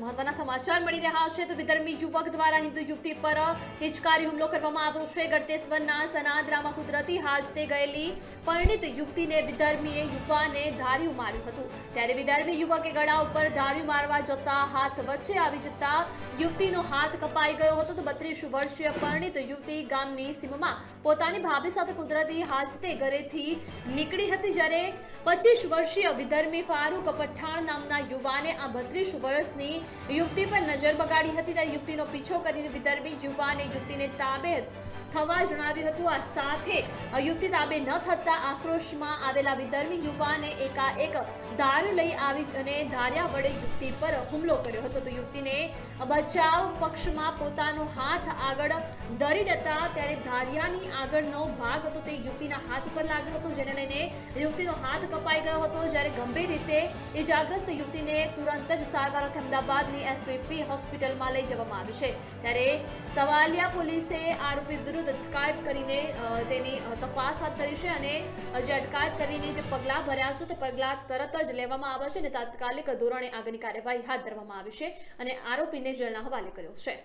સમાચાર મળી રહ્યા છે. તો વિધર્મી યુવક દ્વારા હિન્દુ યુવતી પર હિચકારી હુમલો કરવામાં આવ્યો છે. ગળતેશ્વરના સનાદરામાં કુદરતી હાજતે ગયેલી પરિણીત યુવતીને વિધર્મીએ યુવાને ધાર્યું માર્યું હતું. ત્યારે વિધર્મી યુવકે ગળા ઉપર ધાર્યું મારવા જતા હાથ વચ્ચે આવી જતા યુવતીનો હાથ કપાઈ ગયો હતો. તો બત્રીસ વર્ષીય પરિણીત યુવતી ગામની સીમમાં પોતાની ભાભી સાથે કુદરતી હાજતે ઘરેથી નીકળી હતી જ્યારે પચીસ વર્ષીય વિધર્મી ફારૂક પઠાણ નામના યુવાને આ બત્રીસ વર્ષની યુવતી પર નજર બગાડી હતી ત્યારે યુવતીનો પીછો કરીને વિદર્ભી યુવાને યુવતીને તાબે થવા જણાવ્યું હતું. આ સાથે યુક્તિ તાબે ન થતા આક્રોશમાં આવેલા વિધર્મી યુવાને એકાએક ધાર લઈ આવી અને ધાર્યા વડે યુવતી પર હુમલો કર્યો હતો. તો યુવતીને બચાવ પક્ષમાં પોતાનો હાથ આગળ ધરી દેતા ત્યારે ધારિયાની આગળનો ભાગ હતો તે યુવતીના હાથ પર લાગ્યો હતો, જેને લઈને યુવતીનો હાથ કપાઈ ગયો હતો. જ્યારે ગંભીર રીતે ઇજાગ્રસ્ત યુવતીને તુરંત જ સારવાર અર્થે અમદાવાદની એસવીપી હોસ્પિટલમાં લઈ જવામાં આવી છે. ત્યારે સવાલિયા પોલીસે આરોપી વિરુદ્ધ અટકાયત કરીને તેની તપાસ હાથ ધરી છે અને જે અટકાયત કરીને જે પગલાં ભર્યા છે, તે પગલાં તરત જ લેવામાં આવ્યા છે અને તાત્કાલિક ધોરણે આગળની કાર્યવાહી હાથ ધરવામાં આવી છે અને આરોપીને જેલના હવાલે કર્યો છે.